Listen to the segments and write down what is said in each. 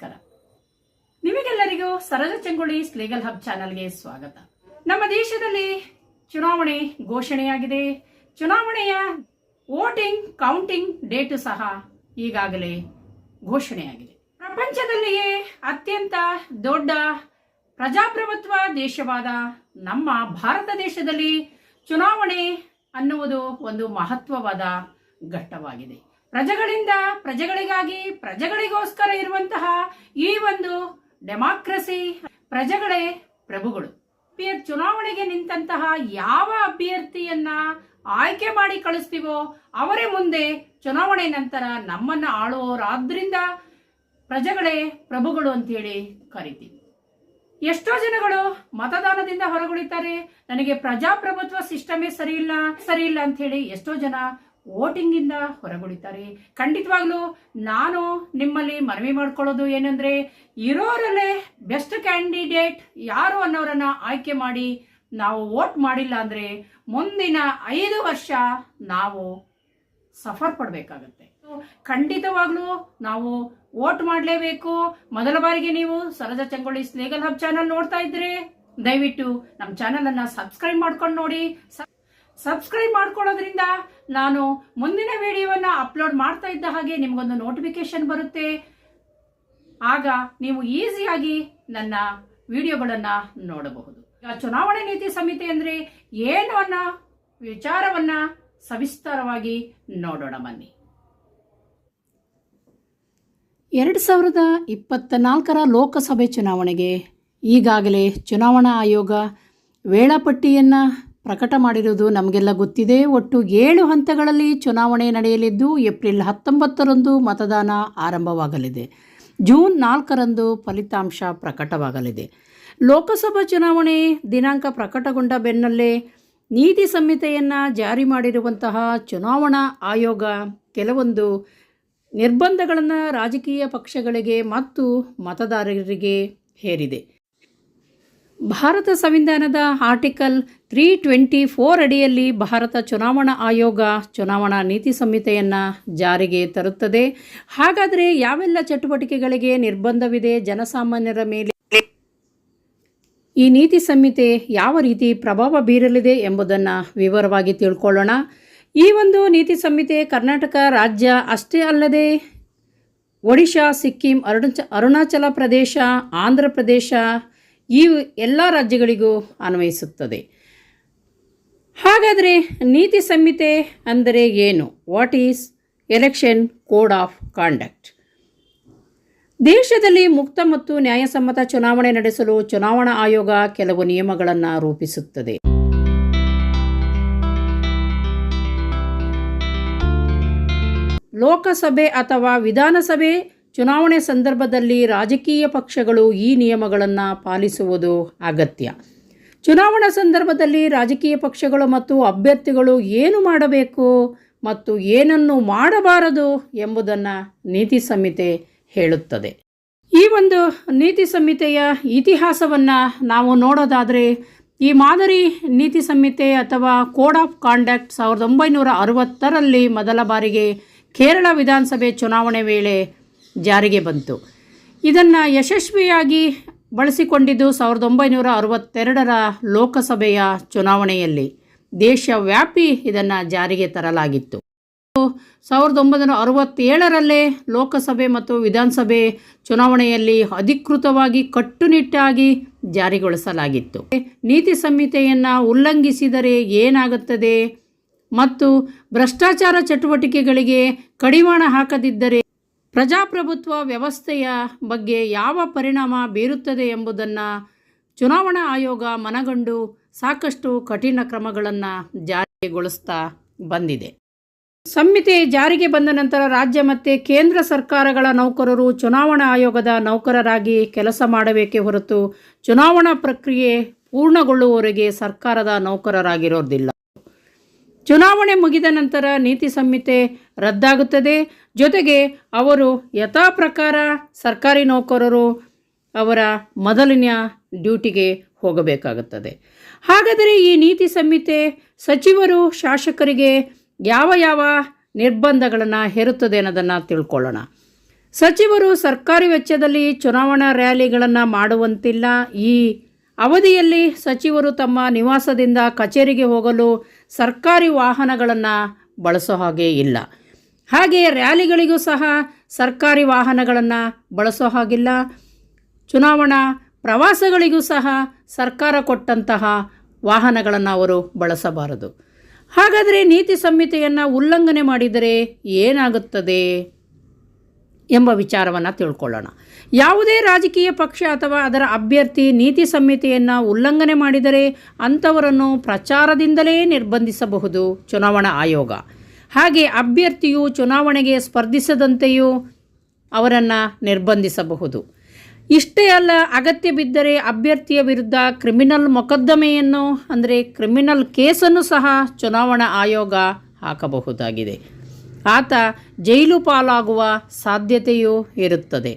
ನಮಸ್ಕಾರ. ನಿಮಗೆಲ್ಲರಿಗೂ ಸರಳ ಚಂಗುಳಿ ಸ್ಲೀಗಲ್ ಹಬ್ ಚಾನಲ್ಗೆ ಸ್ವಾಗತ. ನಮ್ಮ ದೇಶದಲ್ಲಿ ಚುನಾವಣೆ ಘೋಷಣೆಯಾಗಿದೆ. ಚುನಾವಣೆಯ ವೋಟಿಂಗ್, ಕೌಂಟಿಂಗ್ ಡೇಟ್ ಸಹ ಈಗಾಗಲೇ ಘೋಷಣೆಯಾಗಿದೆ. ಪ್ರಪಂಚದಲ್ಲಿಯೇ ಅತ್ಯಂತ ದೊಡ್ಡ ಪ್ರಜಾಪ್ರಭುತ್ವ ದೇಶವಾದ ನಮ್ಮ ಭಾರತ ದೇಶದಲ್ಲಿ ಚುನಾವಣೆ ಅನ್ನುವುದು ಒಂದು ಮಹತ್ವವಾದ ಘಟ್ಟವಾಗಿದೆ. ಪ್ರಜೆಗಳಿಂದ ಪ್ರಜೆಗಳಿಗಾಗಿ ಪ್ರಜೆಗಳಿಗೋಸ್ಕರ ಇರುವಂತಹ ಈ ಒಂದು ಡೆಮಾಕ್ರಸಿ ಪ್ರಜೆಗಳೇ ಪ್ರಭುಗಳು. ಚುನಾವಣೆಗೆ ನಿಂತಹ ಯಾವ ಅಭ್ಯರ್ಥಿಯನ್ನ ಆಯ್ಕೆ ಮಾಡಿ ಕಳಿಸ್ತೀವೋ ಅವರೇ ಮುಂದೆ ಚುನಾವಣೆ ನಂತರ ನಮ್ಮನ್ನ ಆಳುವವರಾದ್ರಿಂದ ಪ್ರಜೆಗಳೇ ಪ್ರಭುಗಳು ಅಂತೇಳಿ ಕರಿತೀವಿ. ಎಷ್ಟೋ ಜನಗಳು ಮತದಾನದಿಂದ ಹೊರಗುಳಿತಾರೆ. ನನಗೆ ಪ್ರಜಾಪ್ರಭುತ್ವ ಸಿಸ್ಟಮೇ ಸರಿ ಇಲ್ಲ ಸರಿ ಇಲ್ಲ ಅಂತ ಹೇಳಿ ಎಷ್ಟೋ ಜನ ವೋಟಿಂಗ್ ಇಂದ ಹೊರಗುಳಿತಾರೆ. ಖಂಡಿತವಾಗ್ಲೂ ನಾನು ನಿಮ್ಮಲ್ಲಿ ಮನವಿ ಮಾಡ್ಕೊಳ್ಳೋದು ಏನಂದ್ರೆ, ಇರೋರಲ್ಲೇ ಬೆಸ್ಟ್ ಕ್ಯಾಂಡಿಡೇಟ್ ಯಾರು ಅನ್ನೋರನ್ನ ಆಯ್ಕೆ ಮಾಡಿ ನಾವು ವೋಟ್ ಮಾಡಿಲ್ಲ ಅಂದ್ರೆ ಮುಂದಿನ ಐದು ವರ್ಷ ನಾವು ಸಫರ್ ಪಡಬೇಕಾಗತ್ತೆ. ಖಂಡಿತವಾಗ್ಲೂ ನಾವು ವೋಟ್ ಮಾಡಲೇಬೇಕು. ಮೊದಲ ಬಾರಿಗೆ ನೀವು ಸರಜ ಚಂಗೊಳ್ಳಿ ಸ್ನೇಗಲ್ ಹಬ್ ಚಾನಲ್ ನೋಡ್ತಾ ಇದ್ರೆ ದಯವಿಟ್ಟು ನಮ್ಮ ಚಾನಲ್ ಅನ್ನ ಸಬ್ಸ್ಕ್ರೈಬ್ ಮಾಡ್ಕೊಂಡು ನೋಡಿ. ಸಬ್ಸ್ಕ್ರೈಬ್ ಮಾಡ್ಕೊಳ್ಳೋದ್ರಿಂದ ನಾನು ಮುಂದಿನ ವಿಡಿಯೋವನ್ನ ಅಪ್ಲೋಡ್ ಮಾಡ್ತಾ ಇದ್ದ ಹಾಗೆ ನಿಮಗೊಂದು ನೋಟಿಫಿಕೇಶನ್ ಬರುತ್ತೆ. ಆಗ ನೀವು ಈಸಿಯಾಗಿ ನನ್ನ ವಿಡಿಯೋಗಳನ್ನ ನೋಡಬಹುದು. ಚುನಾವಣೆ ನೀತಿ ಸಮಿತಿ ಅಂದ್ರೆ ಏನು ಅನ್ನೋ ವಿಚಾರವನ್ನ ಸವಿಸ್ತಾರವಾಗಿ ನೋಡೋಣ ಬನ್ನಿ. ಎರಡು ಸಾವಿರದ ಇಪ್ಪತ್ತ ನಾಲ್ಕರ ಲೋಕಸಭೆ ಚುನಾವಣೆಗೆ ಈಗಾಗಲೇ ಚುನಾವಣಾ ಆಯೋಗ ವೇಳಾಪಟ್ಟಿಯನ್ನು ಪ್ರಕಟ ಮಾಡಿರುವುದು ನಮಗೆಲ್ಲ ಗೊತ್ತಿದೆ. ಒಟ್ಟು ಏಳು ಹಂತಗಳಲ್ಲಿ ಚುನಾವಣೆ ನಡೆಯಲಿದ್ದು ಏಪ್ರಿಲ್ ಹತ್ತೊಂಬತ್ತರಂದು ಮತದಾನ ಆರಂಭವಾಗಲಿದೆ. ಜೂನ್ ನಾಲ್ಕರಂದು ಫಲಿತಾಂಶ ಪ್ರಕಟವಾಗಲಿದೆ. ಲೋಕಸಭಾ ಚುನಾವಣೆ ದಿನಾಂಕ ಪ್ರಕಟಗೊಂಡ ಬೆನ್ನಲ್ಲೇ ನೀತಿ ಸಂಹಿತೆಯನ್ನು ಜಾರಿ ಮಾಡಿರುವಂತಹ ಚುನಾವಣಾ ಆಯೋಗ ಕೆಲವೊಂದು ನಿರ್ಬಂಧಗಳನ್ನು ರಾಜಕೀಯ ಪಕ್ಷಗಳಿಗೆ ಮತ್ತು ಮತದಾರರಿಗೆ ಹೇರಿದೆ. ಭಾರತ ಸಂವಿಧಾನದ ಆರ್ಟಿಕಲ್ ತ್ರೀ ಟ್ವೆಂಟಿ ಫೋರ್ ಅಡಿಯಲ್ಲಿ ಭಾರತ ಚುನಾವಣಾ ಆಯೋಗ ಚುನಾವಣಾ ನೀತಿ ಸಂಹಿತೆಯನ್ನು ಜಾರಿಗೆ ತರುತ್ತದೆ. ಹಾಗಾದರೆ ಯಾವೆಲ್ಲ ಚಟುವಟಿಕೆಗಳಿಗೆ ನಿರ್ಬಂಧವಿದೆ ಜನಸಾಮಾನ್ಯರ ಮೇಲೆ? ಈ ನೀತಿ ಸಂಹಿತೆ ಯಾವ ರೀತಿ ಪ್ರಭಾವ ಬೀರಲಿದೆ ಎಂಬುದನ್ನು ವಿವರವಾಗಿ ತಿಳ್ಕೊಳ್ಳೋಣ. ಈ ಒಂದು ನೀತಿ ಸಂಹಿತೆ ಕರ್ನಾಟಕ ರಾಜ್ಯ ಅಷ್ಟೇ ಅಲ್ಲದೆ ಒಡಿಶಾ, ಸಿಕ್ಕಿಂ, ಅರುಣಾಚ, ಅರುಣಾಚಲ ಪ್ರದೇಶ, ಆಂಧ್ರ ಪ್ರದೇಶ ಈ ಎಲ್ಲ ರಾಜ್ಯಗಳಿಗೂ ಅನ್ವಯಿಸುತ್ತದೆ. ಹಾಗಾದರೆ ನೀತಿ ಸಂಹಿತೆ ಅಂದರೆ ಏನು? What is election code of conduct ದೇಶದಲ್ಲಿ ಮುಕ್ತ ಮತ್ತು ನ್ಯಾಯಸಮ್ಮತ ಚುನಾವಣೆ ನಡೆಸಲು ಚುನಾವಣಾ ಆಯೋಗ ಕೆಲವು ನಿಯಮಗಳನ್ನು ರೂಪಿಸುತ್ತದೆ. ಲೋಕಸಭೆ ಅಥವಾ ವಿಧಾನಸಭೆ ಚುನಾವಣೆ ಸಂದರ್ಭದಲ್ಲಿ ರಾಜಕೀಯ ಪಕ್ಷಗಳು ಈ ನಿಯಮಗಳನ್ನು ಪಾಲಿಸುವುದು ಅಗತ್ಯ. ಚುನಾವಣಾ ಸಂದರ್ಭದಲ್ಲಿ ರಾಜಕೀಯ ಪಕ್ಷಗಳು ಮತ್ತು ಅಭ್ಯರ್ಥಿಗಳು ಏನು ಮಾಡಬೇಕು ಮತ್ತು ಏನನ್ನು ಮಾಡಬಾರದು ಎಂಬುದನ್ನು ನೀತಿ ಸಂಹಿತೆ ಹೇಳುತ್ತದೆ. ಈ ಒಂದು ನೀತಿ ಸಂಹಿತೆಯ ಇತಿಹಾಸವನ್ನು ನಾವು ನೋಡೋದಾದರೆ ಈ ಮಾದರಿ ನೀತಿ ಸಂಹಿತೆ ಅಥವಾ ಕೋಡ್ ಆಫ್ ಕಾಂಡಕ್ಟ್ ಸಾವಿರದ ಒಂಬೈನೂರ ಅರವತ್ತರಲ್ಲಿ ಮೊದಲ ಬಾರಿಗೆ ಕೇರಳ ವಿಧಾನಸಭೆ ಚುನಾವಣೆ ವೇಳೆ ಜಾರಿಗೆ ಬಂತು. ಇದನ್ನು ಯಶಸ್ವಿಯಾಗಿ ಬಳಸಿಕೊಂಡಿದ್ದು ಸಾವಿರದ ಒಂಬೈನೂರ ಅರವತ್ತೆರಡರ ಲೋಕಸಭೆಯ ಚುನಾವಣೆಯಲ್ಲಿ ದೇಶವ್ಯಾಪಿ ಇದನ್ನು ಜಾರಿಗೆ ತರಲಾಗಿತ್ತು. ಸಾವಿರದ ಒಂಬೈನೂರ ಅರವತ್ತೇಳರಲ್ಲೇ ಲೋಕಸಭೆ ಮತ್ತು ವಿಧಾನಸಭೆ ಚುನಾವಣೆಯಲ್ಲಿ ಅಧಿಕೃತವಾಗಿ ಕಟ್ಟುನಿಟ್ಟಾಗಿ ಜಾರಿಗೊಳಿಸಲಾಗಿತ್ತು. ನೀತಿ ಸಂಹಿತೆಯನ್ನು ಉಲ್ಲಂಘಿಸಿದರೆ ಏನಾಗುತ್ತದೆ ಮತ್ತು ಭ್ರಷ್ಟಾಚಾರ ಚಟುವಟಿಕೆಗಳಿಗೆ ಕಡಿವಾಣ ಹಾಕದಿದ್ದರೆ ಪ್ರಜಾಪ್ರಭುತ್ವ ವ್ಯವಸ್ಥೆಯ ಬಗ್ಗೆ ಯಾವ ಪರಿಣಾಮ ಬೀರುತ್ತದೆ ಎಂಬುದನ್ನು ಚುನಾವಣಾ ಆಯೋಗ ಮನಗಂಡು ಸಾಕಷ್ಟು ಕಠಿಣ ಕ್ರಮಗಳನ್ನು ಜಾರಿಗೊಳಿಸ್ತಾ ಬಂದಿದೆ. ಸಂಹಿತೆ ಜಾರಿಗೆ ಬಂದ ನಂತರ ರಾಜ್ಯ ಮತ್ತು ಕೇಂದ್ರ ಸರ್ಕಾರಗಳ ನೌಕರರು ಚುನಾವಣಾ ಆಯೋಗದ ನೌಕರರಾಗಿ ಕೆಲಸ ಮಾಡಬೇಕೇ ಹೊರತು ಚುನಾವಣಾ ಪ್ರಕ್ರಿಯೆ ಪೂರ್ಣಗೊಳ್ಳುವವರೆಗೆ ಸರ್ಕಾರದ ನೌಕರರಾಗಿರೋದಿಲ್ಲ. ಚುನಾವಣೆ ಮುಗಿದ ನಂತರ ನೀತಿ ಸಂಹಿತೆ ರದ್ದಾಗುತ್ತದೆ. ಜೊತೆಗೆ ಅವರು ಯಥಾ ಪ್ರಕಾರ ಸರ್ಕಾರಿ ನೌಕರರು ಅವರ ಮೊದಲಿನ ಡ್ಯೂಟಿಗೆ ಹೋಗಬೇಕಾಗುತ್ತದೆ. ಹಾಗಾದರೆ ಈ ನೀತಿ ಸಂಹಿತೆ ಸಚಿವರು ಶಾಸಕರಿಗೆ ಯಾವ ಯಾವ ನಿರ್ಬಂಧಗಳನ್ನು ಹೇರುತ್ತದೆ ಅನ್ನೋದನ್ನು ತಿಳ್ಕೊಳ್ಳೋಣ. ಸಚಿವರು ಸರ್ಕಾರಿ ವೆಚ್ಚದಲ್ಲಿ ಚುನಾವಣಾ ರ್ಯಾಲಿಗಳನ್ನು ಮಾಡುವಂತಿಲ್ಲ. ಈ ಅವಧಿಯಲ್ಲಿ ಸಚಿವರು ತಮ್ಮ ನಿವಾಸದಿಂದ ಕಚೇರಿಗೆ ಹೋಗಲು ಸರ್ಕಾರಿ ವಾಹನಗಳನ್ನು ಬಳಸೋ ಹಾಗೆ ಇಲ್ಲ. ಹಾಗೆ ರ್ಯಾಲಿಗಳಿಗೂ ಸಹ ಸರ್ಕಾರಿ ವಾಹನಗಳನ್ನು ಬಳಸೋ ಹಾಗಿಲ್ಲ. ಚುನಾವಣಾ ಪ್ರವಾಸಗಳಿಗೂ ಸಹ ಸರ್ಕಾರ ಕೊಟ್ಟಂತಹ ವಾಹನಗಳನ್ನು ಅವರು ಬಳಸಬಾರದು. ಹಾಗಾದರೆ ನೀತಿ ಸಂಹಿತೆಯನ್ನು ಉಲ್ಲಂಘನೆ ಮಾಡಿದರೆ ಏನಾಗುತ್ತದೆ ಎಂಬ ವಿಚಾರವನ್ನು ತಿಳ್ಕೊಳ್ಳೋಣ. ಯಾವುದೇ ರಾಜಕೀಯ ಪಕ್ಷ ಅಥವಾ ಅದರ ಅಭ್ಯರ್ಥಿ ನೀತಿ ಸಂಹಿತೆಯನ್ನು ಉಲ್ಲಂಘನೆ ಮಾಡಿದರೆ ಅಂಥವರನ್ನು ಪ್ರಚಾರದಿಂದಲೇ ನಿರ್ಬಂಧಿಸಬಹುದು ಚುನಾವಣಾ ಆಯೋಗ. ಹಾಗೆ ಅಭ್ಯರ್ಥಿಯು ಚುನಾವಣೆಗೆ ಸ್ಪರ್ಧಿಸದಂತೆಯೂ ಅವರನ್ನು ನಿರ್ಬಂಧಿಸಬಹುದು. ಇಷ್ಟೇ ಅಲ್ಲ, ಅಗತ್ಯ ಬಿದ್ದರೆ ಅಭ್ಯರ್ಥಿಯ ವಿರುದ್ಧ ಕ್ರಿಮಿನಲ್ ಮೊಕದ್ದಮೆಯನ್ನು, ಅಂದರೆ ಕ್ರಿಮಿನಲ್ ಕೇಸನ್ನು ಸಹ ಚುನಾವಣಾ ಆಯೋಗ ಹಾಕಬಹುದಾಗಿದೆ. ಆತ ಜೈಲು ಪಾಲಾಗುವ ಸಾಧ್ಯತೆಯೂ ಇರುತ್ತದೆ.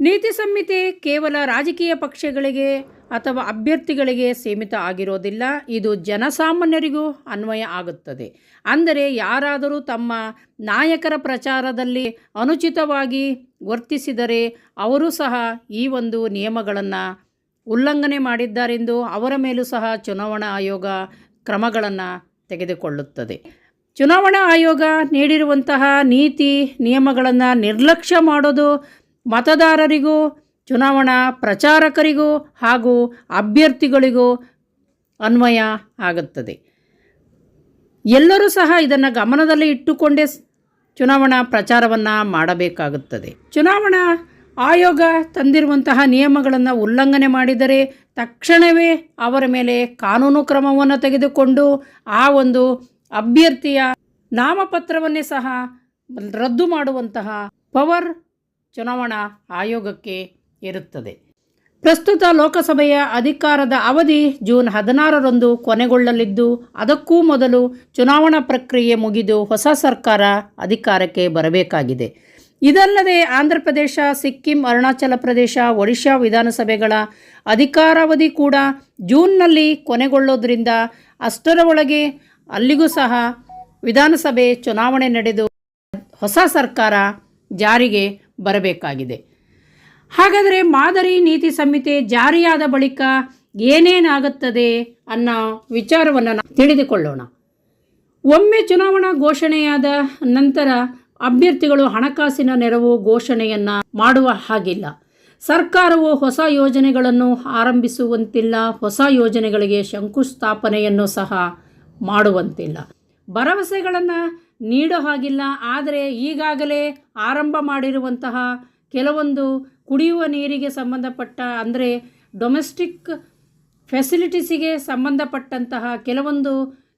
ನೀತಿ ಸಂಹಿತೆ ಕೇವಲ ರಾಜಕೀಯ ಪಕ್ಷಗಳಿಗೆ ಅಥವಾ ಅಭ್ಯರ್ಥಿಗಳಿಗೆ ಸೀಮಿತ ಆಗಿರೋದಿಲ್ಲ. ಇದು ಜನಸಾಮಾನ್ಯರಿಗೂ ಅನ್ವಯ ಆಗುತ್ತದೆ. ಅಂದರೆ ಯಾರಾದರೂ ತಮ್ಮ ನಾಯಕರ ಪ್ರಚಾರದಲ್ಲಿ ಅನುಚಿತವಾಗಿ ವರ್ತಿಸಿದರೆ ಅವರು ಸಹ ಈ ಒಂದು ನಿಯಮಗಳನ್ನು ಉಲ್ಲಂಘನೆ ಮಾಡಿದ್ದಾರೆಂದು ಅವರ ಮೇಲೂ ಸಹ ಚುನಾವಣಾ ಆಯೋಗ ಕ್ರಮಗಳನ್ನು ತೆಗೆದುಕೊಳ್ಳುತ್ತದೆ. ಚುನಾವಣಾ ಆಯೋಗ ನೀಡಿರುವಂತಹ ನೀತಿ ನಿಯಮಗಳನ್ನು ನಿರ್ಲಕ್ಷ್ಯ ಮಾಡೋದು ಮತದಾರರಿಗೂ ಚುನಾವಣಾ ಪ್ರಚಾರಕರಿಗೂ ಹಾಗೂ ಅಭ್ಯರ್ಥಿಗಳಿಗೂ ಅನ್ವಯ ಆಗುತ್ತದೆ. ಎಲ್ಲರೂ ಸಹ ಇದನ್ನು ಗಮನದಲ್ಲಿ ಇಟ್ಟುಕೊಂಡೇ ಚುನಾವಣಾ ಪ್ರಚಾರವನ್ನು ಮಾಡಬೇಕಾಗುತ್ತದೆ. ಚುನಾವಣಾ ಆಯೋಗ ತಂದಿರುವಂತಹ ನಿಯಮಗಳನ್ನು ಉಲ್ಲಂಘನೆ ಮಾಡಿದರೆ ತಕ್ಷಣವೇ ಅವರ ಮೇಲೆ ಕಾನೂನು ಕ್ರಮವನ್ನು ತೆಗೆದುಕೊಂಡು ಆ ಒಂದು ಅಭ್ಯರ್ಥಿಯ ನಾಮಪತ್ರವನ್ನೇ ಸಹ ರದ್ದು ಮಾಡುವಂತಹ ಪವರ್ ಚುನಾವಣಾ ಆಯೋಗಕ್ಕೆ ಇರುತ್ತದೆ ಪ್ರಸ್ತುತ ಲೋಕಸಭೆಯ ಅಧಿಕಾರದ ಅವಧಿ ಜೂನ್ ಹದಿನಾರರಂದು ಕೊನೆಗೊಳ್ಳಲಿದ್ದು, ಅದಕ್ಕೂ ಮೊದಲು ಚುನಾವಣಾ ಪ್ರಕ್ರಿಯೆ ಮುಗಿದು ಹೊಸ ಸರ್ಕಾರ ಅಧಿಕಾರಕ್ಕೆ ಬರಬೇಕಾಗಿದೆ. ಇದಲ್ಲದೆ ಆಂಧ್ರ ಪ್ರದೇಶ ಸಿಕ್ಕಿಂ, ಅರುಣಾಚಲ ಪ್ರದೇಶ, ಒಡಿಶಾ ವಿಧಾನಸಭೆಗಳ ಅಧಿಕಾರಾವಧಿ ಕೂಡ ಜೂನ್ನಲ್ಲಿ ಕೊನೆಗೊಳ್ಳೋದ್ರಿಂದ ಅಷ್ಟರ ಒಳಗೆ ಅಲ್ಲಿಗೂ ಸಹ ವಿಧಾನಸಭೆ ಚುನಾವಣೆ ನಡೆದು ಹೊಸ ಸರ್ಕಾರ ಜಾರಿಗೆ ಬರಬೇಕಾಗಿದೆ. ಹಾಗಾದರೆ ಮಾದರಿ ನೀತಿ ಸಂಹಿತೆ ಜಾರಿಯಾದ ಬಳಿಕ ಏನೇನಾಗುತ್ತದೆ ಅನ್ನೋ ವಿಚಾರವನ್ನು ತಿಳಿದುಕೊಳ್ಳೋಣ. ಒಮ್ಮೆ ಚುನಾವಣಾ ಘೋಷಣೆಯಾದ ನಂತರ ಅಭ್ಯರ್ಥಿಗಳು ಹಣಕಾಸಿನ ನೆರವು ಘೋಷಣೆಯನ್ನು ಮಾಡುವ ಹಾಗಿಲ್ಲ. ಸರ್ಕಾರವು ಹೊಸ ಯೋಜನೆಗಳನ್ನು ಆರಂಭಿಸುವಂತಿಲ್ಲ, ಹೊಸ ಯೋಜನೆಗಳಿಗೆ ಶಂಕುಸ್ಥಾಪನೆಯನ್ನು ಸಹ ಮಾಡುವಂತಿಲ್ಲ. ಭರವಸೆಗಳನ್ನು ನೀಡೋ ಹಾಗಿಲ್ಲ, ಆದರೆ ಈಗಾಗಲೇ ಆರಂಭ ಮಾಡಿರುವಂತಹ ಕೆಲವೊಂದು ಕುಡಿಯುವ ನೀರಿಗೆ ಸಂಬಂಧಪಟ್ಟ, ಅಂದರೆ ಡೊಮೆಸ್ಟಿಕ್ ಫೆಸಿಲಿಟೀಸಿಗೆ ಸಂಬಂಧಪಟ್ಟಂತಹ ಕೆಲವೊಂದು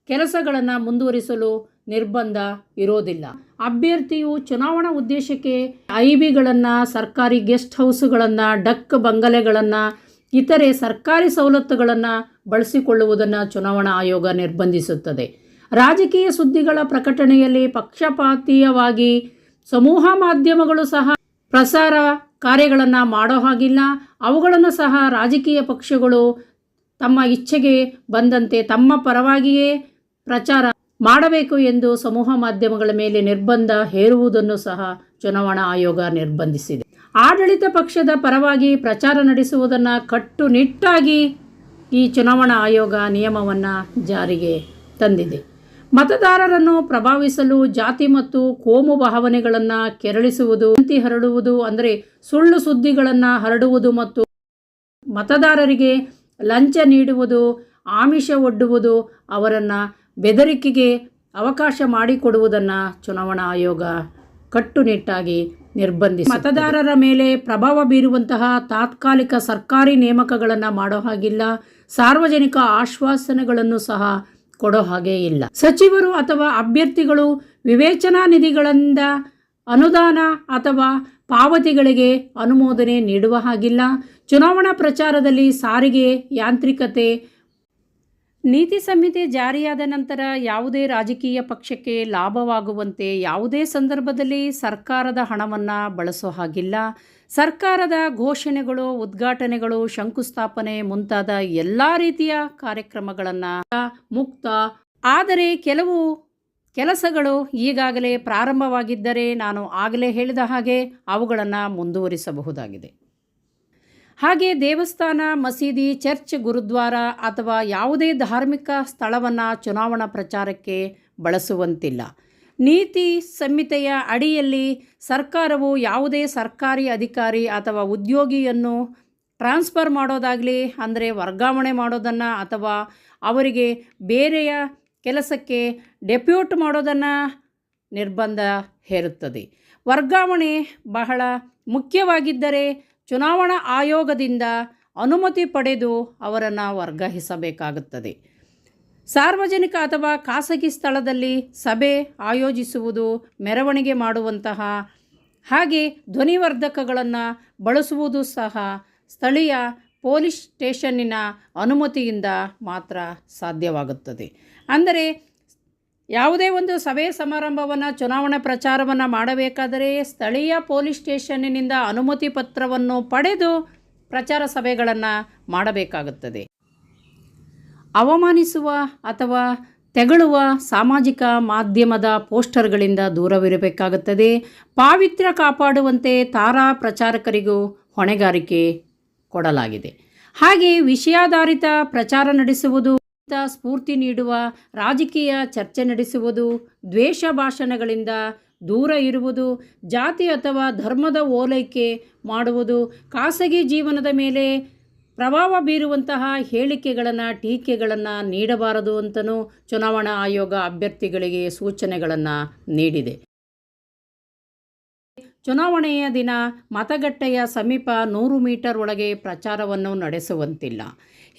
ಕೆಲಸಗಳನ್ನು ಮುಂದುವರಿಸಲು ನಿರ್ಬಂಧ ಇರೋದಿಲ್ಲ. ಅಭ್ಯರ್ಥಿಯು ಚುನಾವಣಾ ಉದ್ದೇಶಕ್ಕೆ ಐ ಬಿಗಳನ್ನು ಸರ್ಕಾರಿ ಗೆಸ್ಟ್ ಹೌಸ್ಗಳನ್ನು, ಡಕ್ ಬಂಗಲೆಗಳನ್ನು, ಇತರೆ ಸರ್ಕಾರಿ ಸವಲತ್ತುಗಳನ್ನು ಬಳಸಿಕೊಳ್ಳುವುದನ್ನು ಚುನಾವಣಾ ಆಯೋಗ ನಿರ್ಬಂಧಿಸುತ್ತದೆ. ರಾಜಕೀಯ ಸುದ್ದಿಗಳ ಪ್ರಕಟಣೆಯಲ್ಲಿ ಪಕ್ಷಪಾತೀಯವಾಗಿ ಸಮೂಹ ಮಾಧ್ಯಮಗಳು ಸಹ ಪ್ರಸಾರ ಕಾರ್ಯಗಳನ್ನು ಮಾಡೋ ಹಾಗಿಲ್ಲ. ಅವುಗಳನ್ನು ಸಹ ರಾಜಕೀಯ ಪಕ್ಷಗಳು ತಮ್ಮ ಇಚ್ಛೆಗೆ ಬಂದಂತೆ ತಮ್ಮ ಪರವಾಗಿಯೇ ಪ್ರಚಾರ ಮಾಡಬೇಕು ಎಂದು ಸಮೂಹ ಮಾಧ್ಯಮಗಳ ಮೇಲೆ ನಿರ್ಬಂಧ ಹೇರುವುದನ್ನು ಸಹ ಚುನಾವಣಾ ಆಯೋಗ ನಿರ್ಬಂಧಿಸಿದೆ. ಆಡಳಿತ ಪಕ್ಷದ ಪರವಾಗಿ ಪ್ರಚಾರ ನಡೆಸುವುದನ್ನು ಕಟ್ಟುನಿಟ್ಟಾಗಿ ಈ ಚುನಾವಣಾ ಆಯೋಗ ನಿಯಮವನ್ನು ಜಾರಿಗೆ ತಂದಿದೆ. ಮತದಾರರನ್ನು ಪ್ರಭಾವಿಸಲು ಜಾತಿ ಮತ್ತು ಕೋಮು ಭಾವನೆಗಳನ್ನು ಕೆರಳಿಸುವುದು ಅಂತಿ ಹರಡುವುದು ಅಂದರೆ ಸುಳ್ಳು ಸುದ್ದಿಗಳನ್ನು ಹರಡುವುದು ಮತ್ತು ಮತದಾರರಿಗೆ ಲಂಚ ನೀಡುವುದು, ಆಮಿಷ ಒಡ್ಡುವುದು, ಅವರನ್ನು ಬೆದರಿಕೆಗೆ ಅವಕಾಶ ಮಾಡಿಕೊಡುವುದನ್ನು ಚುನಾವಣಾ ಆಯೋಗ ಕಟ್ಟುನಿಟ್ಟಾಗಿ ನಿರ್ಬಂಧಿಸಿ ಮತದಾರರ ಮೇಲೆ ಪ್ರಭಾವ ಬೀರುವಂತಹ ತಾತ್ಕಾಲಿಕ ಸರ್ಕಾರಿ ನೇಮಕಗಳನ್ನು ಮಾಡೋ ಹಾಗಿಲ್ಲ. ಸಾರ್ವಜನಿಕ ಆಶ್ವಾಸನೆಗಳನ್ನು ಸಹ ಕೊಡೋ ಹಾಗೆ ಇಲ್ಲ. ಸಚಿವರು ಅಥವಾ ಅಭ್ಯರ್ಥಿಗಳು ವಿವೇಚನಾ ನಿಧಿಗಳಿಂದ ಅನುದಾನ ಅಥವಾ ಪಾವತಿಗಳಿಗೆ ಅನುಮೋದನೆ ನೀಡುವ ಹಾಗಿಲ್ಲ. ಚುನಾವಣಾ ಪ್ರಚಾರದಲ್ಲಿ ಸಾರಿಗೆ, ಯಾಂತ್ರಿಕತೆ ನೀತಿ ಸಂಹಿತೆ ಜಾರಿಯಾದ ನಂತರ ಯಾವುದೇ ರಾಜಕೀಯ ಪಕ್ಷಕ್ಕೆ ಲಾಭವಾಗುವಂತೆ ಯಾವುದೇ ಸಂದರ್ಭದಲ್ಲಿ ಸರ್ಕಾರದ ಹಣವನ್ನು ಬಳಸೋ ಹಾಗಿಲ್ಲ. ಸರ್ಕಾರದ ಘೋಷಣೆಗಳು, ಉದ್ಘಾಟನೆಗಳು, ಶಂಕುಸ್ಥಾಪನೆ ಮುಂತಾದ ಎಲ್ಲ ರೀತಿಯ ಕಾರ್ಯಕ್ರಮಗಳನ್ನು ಮುಕ್ತ. ಆದರೆ ಕೆಲವು ಕೆಲಸಗಳು ಈಗಾಗಲೇ ಪ್ರಾರಂಭವಾಗಿದ್ದರೆ ನಾನು ಆಗಲೇ ಹೇಳಿದ ಹಾಗೆ ಅವುಗಳನ್ನು ಮುಂದುವರಿಸಬಹುದಾಗಿದೆ. ಹಾಗೆ ದೇವಸ್ಥಾನ, ಮಸೀದಿ, ಚರ್ಚ್, ಗುರುದ್ವಾರ ಅಥವಾ ಯಾವುದೇ ಧಾರ್ಮಿಕ ಸ್ಥಳವನ್ನು ಚುನಾವಣಾ ಪ್ರಚಾರಕ್ಕೆ ಬಳಸುವಂತಿಲ್ಲ. ನೀತಿ ಸಂಹಿತೆಯ ಅಡಿಯಲ್ಲಿ ಸರ್ಕಾರವು ಯಾವುದೇ ಸರ್ಕಾರಿ ಅಧಿಕಾರಿ ಅಥವಾ ಉದ್ಯೋಗಿಯನ್ನು ಟ್ರಾನ್ಸ್ಫರ್ ಮಾಡೋದಾಗಲಿ, ಅಂದರೆ ವರ್ಗಾವಣೆ ಮಾಡೋದನ್ನು ಅಥವಾ ಅವರಿಗೆ ಬೇರೆಯ ಕೆಲಸಕ್ಕೆ ಡೆಪ್ಯೂಟ್ ಮಾಡೋದನ್ನು ನಿರ್ಬಂಧ ಹೇರುತ್ತದೆ. ವರ್ಗಾವಣೆ ಬಹಳ ಮುಖ್ಯವಾಗಿದ್ದರೆ ಚುನಾವಣಾ ಆಯೋಗದಿಂದ ಅನುಮತಿ ಪಡೆದು ಅವರನ್ನು ವರ್ಗಾಯಿಸಬೇಕಾಗುತ್ತದೆ. ಸಾರ್ವಜನಿಕ ಅಥವಾ ಖಾಸಗಿ ಸ್ಥಳದಲ್ಲಿ ಸಭೆ ಆಯೋಜಿಸುವುದು ಮೆರವಣಿಗೆ ಮಾಡುವಂತಹ, ಹಾಗೆ ಧ್ವನಿವರ್ಧಕಗಳನ್ನು ಬಳಸುವುದು ಸಹ ಸ್ಥಳೀಯ ಪೊಲೀಸ್ ಸ್ಟೇಷನ್ನಿನ ಅನುಮತಿಯಿಂದ ಮಾತ್ರ ಸಾಧ್ಯವಾಗುತ್ತದೆ. ಅಂದರೆ ಯಾವುದೇ ಒಂದು ಸಭೆ ಸಮಾರಂಭವನ್ನು, ಚುನಾವಣಾ ಪ್ರಚಾರವನ್ನು ಮಾಡಬೇಕಾದರೆ ಸ್ಥಳೀಯ ಪೊಲೀಸ್ ಸ್ಟೇಷನ್ನಿನಿಂದ ಅನುಮತಿ ಪತ್ರವನ್ನು ಪಡೆದು ಪ್ರಚಾರ ಸಭೆಗಳನ್ನು ಮಾಡಬೇಕಾಗುತ್ತದೆ. ಅವಮಾನಿಸುವ ಅಥವಾ ತೆಗಳುವ ಸಾಮಾಜಿಕ ಮಾಧ್ಯಮದ ಪೋಸ್ಟರ್ಗಳಿಂದ ದೂರವಿರಬೇಕಾಗುತ್ತದೆ. ಪಾವಿತ್ರ್ಯ ಕಾಪಾಡುವಂತೆ ತಾರಾ ಪ್ರಚಾರಕರಿಗೂ ಹೊಣೆಗಾರಿಕೆ ಕೊಡಲಾಗಿದೆ. ಹಾಗೆ ವಿಷಯಾಧಾರಿತ ಪ್ರಚಾರ ನಡೆಸುವುದು ಸ್ಫೂರ್ತಿ ನೀಡುವ ರಾಜಕೀಯ ಚರ್ಚೆ ನಡೆಸುವುದು, ದ್ವೇಷ ಭಾಷಣಗಳಿಂದ ದೂರ ಇರುವುದು, ಜಾತಿ ಅಥವಾ ಧರ್ಮದ ಓಲೈಕೆ ಮಾಡುವುದು, ಖಾಸಗಿ ಜೀವನದ ಮೇಲೆ ಪ್ರಭಾವ ಬೀರುವಂತಹ ಹೇಳಿಕೆಗಳನ್ನು, ಟೀಕೆಗಳನ್ನು ನೀಡಬಾರದು ಅಂತಲೂ ಚುನಾವಣಾ ಆಯೋಗ ಅಭ್ಯರ್ಥಿಗಳಿಗೆ ಸೂಚನೆಗಳನ್ನು ನೀಡಿದೆ. ಚುನಾವಣೆಯ ದಿನ ಮತಗಟ್ಟೆಯ ಸಮೀಪ ನೂರು ಮೀಟರ್ ಒಳಗೆ ಪ್ರಚಾರವನ್ನು ನಡೆಸುವಂತಿಲ್ಲ.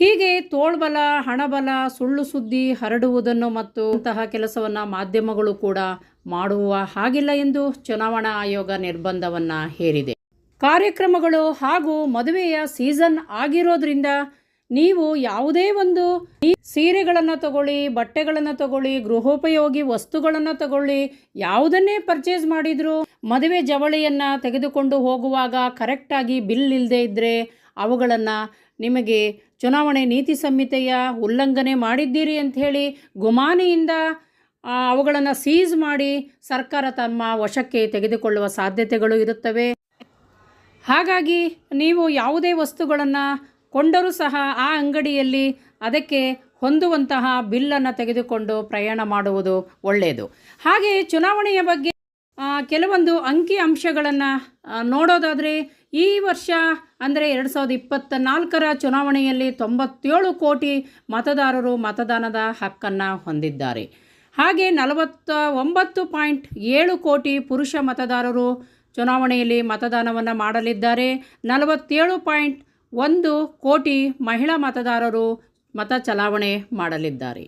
ಹೀಗೆ ತೋಳ್ಬಲ, ಹಣಬಲ, ಸುಳ್ಳು ಸುದ್ದಿ ಹರಡುವುದನ್ನು ಮತ್ತು ಅಂತಹ ಕೆಲಸವನ್ನು ಮಾಧ್ಯಮಗಳು ಕೂಡ ಮಾಡುವ ಹಾಗಿಲ್ಲ ಎಂದು ಚುನಾವಣಾ ಆಯೋಗ ನಿರ್ಬಂಧವನ್ನು ಹೇರಿದೆ. ಕಾರ್ಯಕ್ರಮಗಳು ಹಾಗೂ ಮದುವೆಯ ಸೀಸನ್ ಆಗಿರೋದ್ರಿಂದ ನೀವು ಯಾವುದೇ ಒಂದು ಸೀರೆಗಳನ್ನ ತಗೊಳ್ಳಿ, ಬಟ್ಟೆಗಳನ್ನು ತಗೊಳ್ಳಿ, ಗೃಹೋಪಯೋಗಿ ವಸ್ತುಗಳನ್ನು ತಗೊಳ್ಳಿ, ಯಾವುದನ್ನೇ ಪರ್ಚೇಸ್ ಮಾಡಿದರೂ ಮದುವೆ ಜವಳಿಯನ್ನು ತೆಗೆದುಕೊಂಡು ಹೋಗುವಾಗ ಕರೆಕ್ಟಾಗಿ ಬಿಲ್ ಇಲ್ಲದೆ ಇದ್ದರೆ ಅವುಗಳನ್ನು ನಿಮಗೆ ಚುನಾವಣೆ ನೀತಿ ಸಂಹಿತೆಯ ಉಲ್ಲಂಘನೆ ಮಾಡಿದ್ದೀರಿ ಅಂಥೇಳಿ ಗುಮಾನಿಯಿಂದ ಅವುಗಳನ್ನು ಸೀಸ್ ಮಾಡಿ ಸರ್ಕಾರ ತಮ್ಮ ವಶಕ್ಕೆ ತೆಗೆದುಕೊಳ್ಳುವ ಸಾಧ್ಯತೆಗಳು ಇರುತ್ತವೆ. ಹಾಗಾಗಿ ನೀವು ಯಾವುದೇ ವಸ್ತುಗಳನ್ನು ಕೊಂಡರೂ ಸಹ ಆ ಅಂಗಡಿಯಲ್ಲಿ ಅದಕ್ಕೆ ಹೊಂದುವಂತಹ ಬಿಲ್ಲನ್ನು ತೆಗೆದುಕೊಂಡು ಪ್ರಯಾಣ ಮಾಡುವುದು ಒಳ್ಳೆಯದು. ಹಾಗೆ ಚುನಾವಣೆಯ ಬಗ್ಗೆ ಕೆಲವೊಂದು ಅಂಕಿ ಅಂಶಗಳನ್ನು ನೋಡೋದಾದರೆ ಈ ವರ್ಷ ಅಂದರೆ ಎರಡು ಸಾವಿರದ ಇಪ್ಪತ್ತ ನಾಲ್ಕರ ಚುನಾವಣೆಯಲ್ಲಿ ತೊಂಬತ್ತೇಳು ಕೋಟಿ ಮತದಾರರು ಮತದಾನದ ಹಕ್ಕನ್ನು ಹೊಂದಿದ್ದಾರೆ. ಹಾಗೆ ನಲವತ್ತ ಒಂಬತ್ತು ಪಾಯಿಂಟ್ ಏಳು ಕೋಟಿ ಪುರುಷ ಮತದಾರರು ಚುನಾವಣೆಯಲ್ಲಿ ಮತದಾನವನ್ನು ಮಾಡಲಿದ್ದಾರೆ. ನಲವತ್ತೇಳು ಪಾಯಿಂಟ್ ಒಂದು ಕೋಟಿ ಮಹಿಳಾ ಮತದಾರರು ಮತ ಚಲಾವಣೆ ಮಾಡಲಿದ್ದಾರೆ.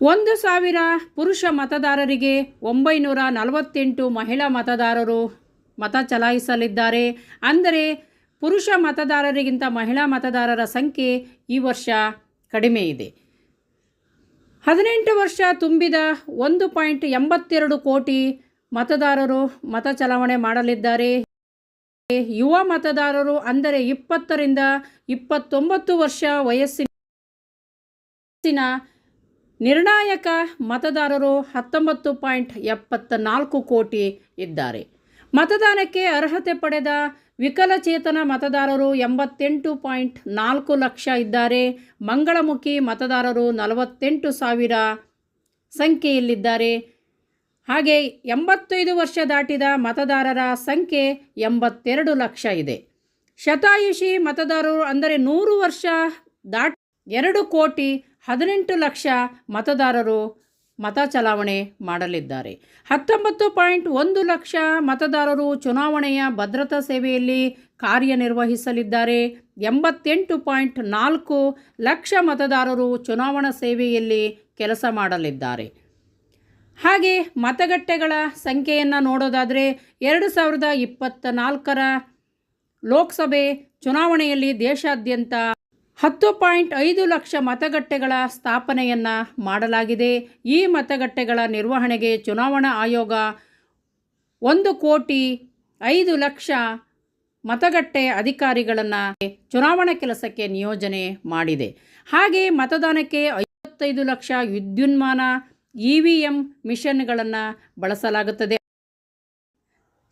ಒಂದು ಸಾವಿರ ಪುರುಷ ಮತದಾರರಿಗೆ ಒಂಬೈನೂರ ನಲವತ್ತೆಂಟು ಮಹಿಳಾ ಮತದಾರರು ಮತ ಚಲಾಯಿಸಲಿದ್ದಾರೆ. ಅಂದರೆ ಪುರುಷ ಮತದಾರರಿಗಿಂತ ಮಹಿಳಾ ಮತದಾರರ ಸಂಖ್ಯೆ ಈ ವರ್ಷ ಕಡಿಮೆ ಇದೆ. ಹದಿನೆಂಟು ವರ್ಷ ತುಂಬಿದ ಒಂದು ಪಾಯಿಂಟ್ ಎಂಬತ್ತೆರಡು ಕೋಟಿ ಮತದಾರರು ಮತ ಚಲಾವಣೆ ಮಾಡಲಿದ್ದಾರೆ. ಯುವ ಮತದಾರರು ಅಂದರೆ ಇಪ್ಪತ್ತರಿಂದ ಇಪ್ಪತ್ತೊಂಬತ್ತು ವರ್ಷ ವಯಸ್ಸಿನ ನಿರ್ಣಾಯಕ ಮತದಾರರು ಹತ್ತೊಂಬತ್ತು ಪಾಯಿಂಟ್ ಎಪ್ಪತ್ತ ನಾಲ್ಕು ಕೋಟಿ ಇದ್ದಾರೆ. ಮತದಾನಕ್ಕೆ ಅರ್ಹತೆ ಪಡೆದ ವಿಕಲಚೇತನ ಮತದಾರರು ಎಂಬತ್ತೆಂಟು ಪಾಯಿಂಟ್ ನಾಲ್ಕು ಲಕ್ಷ ಇದ್ದಾರೆ. ಮಂಗಳಮುಖಿ ಮತದಾರರು ನಲವತ್ತೆಂಟು ಸಾವಿರ ಸಂಖ್ಯೆಯಲ್ಲಿದ್ದಾರೆ. ಹಾಗೆ ಎಂಬತ್ತೈದು ವರ್ಷ ದಾಟಿದ ಮತದಾರರ ಸಂಖ್ಯೆ ಎಂಬತ್ತೆರಡು ಲಕ್ಷ ಇದೆ. ಶತಾಯುಷಿ ಮತದಾರರು ಅಂದರೆ ನೂರು ವರ್ಷ ದಾಟ್ ಎರಡು ಕೋಟಿ ಹದಿನೆಂಟು ಲಕ್ಷ ಮತದಾರರು ಮತ ಚಲಾವಣೆ ಮಾಡಲಿದ್ದಾರೆ. ಹತ್ತೊಂಬತ್ತು ಪಾಯಿಂಟ್ ಒಂದು ಲಕ್ಷ ಮತದಾರರು ಚುನಾವಣೆಯ ಭದ್ರತಾ ಸೇವೆಯಲ್ಲಿ ಕಾರ್ಯನಿರ್ವಹಿಸಲಿದ್ದಾರೆ. ಎಂಬತ್ತೆಂಟು ಪಾಯಿಂಟ್ ನಾಲ್ಕು ಲಕ್ಷ ಮತದಾರರು ಚುನಾವಣಾ ಸೇವೆಯಲ್ಲಿ ಕೆಲಸ ಮಾಡಲಿದ್ದಾರೆ. ಹಾಗೆ ಮತಗಟ್ಟೆಗಳ ಸಂಖ್ಯೆಯನ್ನು ನೋಡೋದಾದರೆ ಎರಡು ಸಾವಿರದ ಇಪ್ಪತ್ತ ನಾಲ್ಕರ ಲೋಕಸಭೆ ಚುನಾವಣೆಯಲ್ಲಿ ದೇಶಾದ್ಯಂತ ಹತ್ತು ಪಾಯಿಂಟ್ ಐದು ಲಕ್ಷ ಮತಗಟ್ಟೆಗಳ ಸ್ಥಾಪನೆಯನ್ನು ಮಾಡಲಾಗಿದೆ. ಈ ಮತಗಟ್ಟೆಗಳ ನಿರ್ವಹಣೆಗೆ ಚುನಾವಣಾ ಆಯೋಗ ಒಂದು ಕೋಟಿ ಐದು ಲಕ್ಷ ಮತಗಟ್ಟೆ ಅಧಿಕಾರಿಗಳನ್ನು ಚುನಾವಣಾ ಕೆಲಸಕ್ಕೆ ನಿಯೋಜನೆ ಮಾಡಿದೆ. ಹಾಗೆ ಮತದಾನಕ್ಕೆ ಐವತ್ತೈದು ಲಕ್ಷ ವಿದ್ಯುನ್ಮಾನ ಇ ವಿ ಎಂ ಮಿಷನ್ಗಳನ್ನು ಬಳಸಲಾಗುತ್ತದೆ.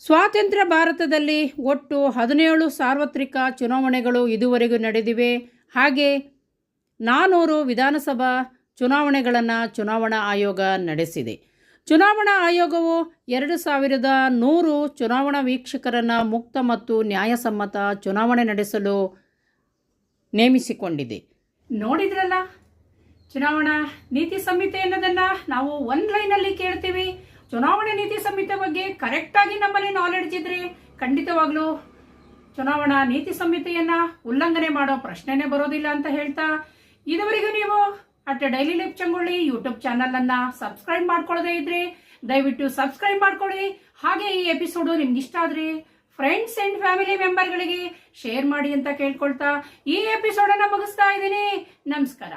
ಸ್ವಾತಂತ್ರ್ಯ ಭಾರತದಲ್ಲಿ ಒಟ್ಟು ಹದಿನೇಳು ಸಾರ್ವತ್ರಿಕ ಚುನಾವಣೆಗಳು ಇದುವರೆಗೂ ನಡೆದಿವೆ. ಹಾಗೆ ನಾನೂರು ವಿಧಾನಸಭಾ ಚುನಾವಣೆಗಳನ್ನು ಚುನಾವಣಾ ಆಯೋಗ ನಡೆಸಿದೆ. ಚುನಾವಣಾ ಆಯೋಗವು ಎರಡು ಸಾವಿರದ ನೂರು ಚುನಾವಣಾ ವೀಕ್ಷಕರನ್ನು ಮುಕ್ತ ಮತ್ತು ನ್ಯಾಯಸಮ್ಮತ ಚುನಾವಣೆ ನಡೆಸಲು ನೇಮಿಸಿಕೊಂಡಿದೆ. ನೋಡಿದ್ರಲ್ಲ, ಚುನಾವಣಾ ನೀತಿ ಸಂಹಿತೆ ಅನ್ನೋದನ್ನ ನಾವು ಒನ್ ಲೈನಲ್ಲಿ ಕೇಳ್ತೀವಿ. ಚುನಾವಣಾ ನೀತಿ ಸಂಹಿತೆ ಬಗ್ಗೆ ಕರೆಕ್ಟಾಗಿ ನಮ್ಮಲ್ಲಿ ನಾಲೆಡ್ಜ್ ಇದ್ರೆ ಖಂಡಿತವಾಗ್ಲೂ ಚುನಾವಣಾ ನೀತಿ ಸಂಹಿತೆಯನ್ನ ಉಲ್ಲಂಘನೆ ಮಾಡೋ ಪ್ರಶ್ನೆನೇ ಬರೋದಿಲ್ಲ ಅಂತ ಹೇಳ್ತಾ, ಇದುವರೆಗೂ ನೀವು ಅಟ್ ಡೈಲಿ ಲೈಫ್ ಚಂಗೊಳ್ಳಿ ಯೂಟ್ಯೂಬ್ ಚಾನಲ್ ಅನ್ನ ಸಬ್ಸ್ಕ್ರೈಬ್ ಮಾಡ್ಕೊಳ್ಳದೆ ಇದ್ರೆ ದಯವಿಟ್ಟು ಸಬ್ಸ್ಕ್ರೈಬ್ ಮಾಡ್ಕೊಳ್ಳಿ. ಹಾಗೆ ಈ ಎಪಿಸೋಡು ನಿಮ್ಗೆ ಇಷ್ಟ ಆದ್ರೆ ಫ್ರೆಂಡ್ಸ್ ಅಂಡ್ ಫ್ಯಾಮಿಲಿ ಮೆಂಬರ್ಗಳಿಗೆ ಶೇರ್ ಮಾಡಿ ಅಂತ ಕೇಳ್ಕೊಳ್ತಾ ಈ ಎಪಿಸೋಡನ್ನ ಮುಗಿಸ್ತಾ ಇದ್ದೀನಿ. ನಮಸ್ಕಾರ.